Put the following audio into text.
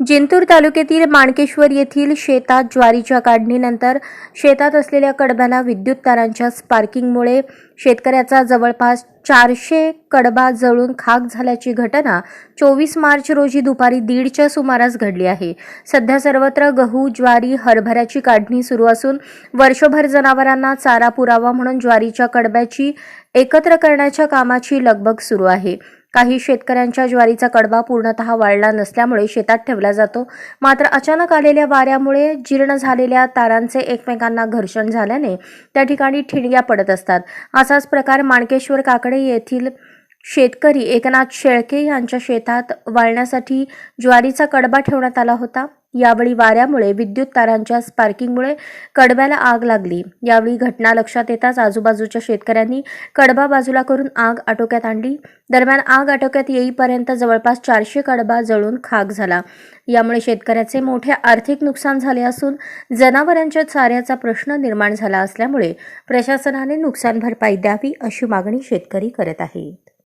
जिंतूर तालुक्यातील माणकेश्वर येथील शेतात ज्वारीच्या काढणीनंतर शेतात असलेल्या कडब्याला विद्युत तारांच्या स्पार्किंगमुळे शेतकऱ्याचा जवळपास चारशे कडबा जळून खाक झाल्याची घटना चोवीस मार्च रोजी दुपारी दीडच्या सुमारास घडली आहे. सध्या सर्वत्र गहू ज्वारी हरभऱ्याची काढणी सुरू असून वर्षभर जनावरांना चारा पुरावा म्हणून ज्वारीच्या कडब्याची एकत्र करण्याच्या कामाची लगबग सुरू आहे. काही शेतकऱ्यांच्या ज्वारीचा कडबा पूर्णतः वाळला नसल्यामुळे शेतात ठेवला जातो. मात्र अचानक आलेल्या वाऱ्यामुळे जीर्ण झालेल्या तारांचे एकमेकांना घर्षण झाल्याने त्या ठिकाणी ठिणग्या पडत असतात. असाच प्रकार माणकेश्वर काकडे येथील शेतकरी एकनाथ शेळके यांच्या शेतात वाळण्यासाठी ज्वारीचा कडबा ठेवण्यात आला होता. यावेळी वाऱ्यामुळे विद्युत तारांच्या स्पार्किंगमुळे कडब्याला आग लागली. यावेळी घटना लक्षात येताच आजूबाजूच्या शेतकऱ्यांनी कडबा बाजूला करून आग आटोक्यात आणली. दरम्यान आग आटोक्यात येईपर्यंत जवळपास चारशे कडबा जळून खाक झाला. यामुळे शेतकऱ्याचे मोठे आर्थिक नुकसान झाले असून जनावरांच्या चाऱ्याचा प्रश्न निर्माण झाला असल्यामुळे प्रशासनाने नुकसान भरपाई द्यावी अशी मागणी शेतकरी करत आहेत.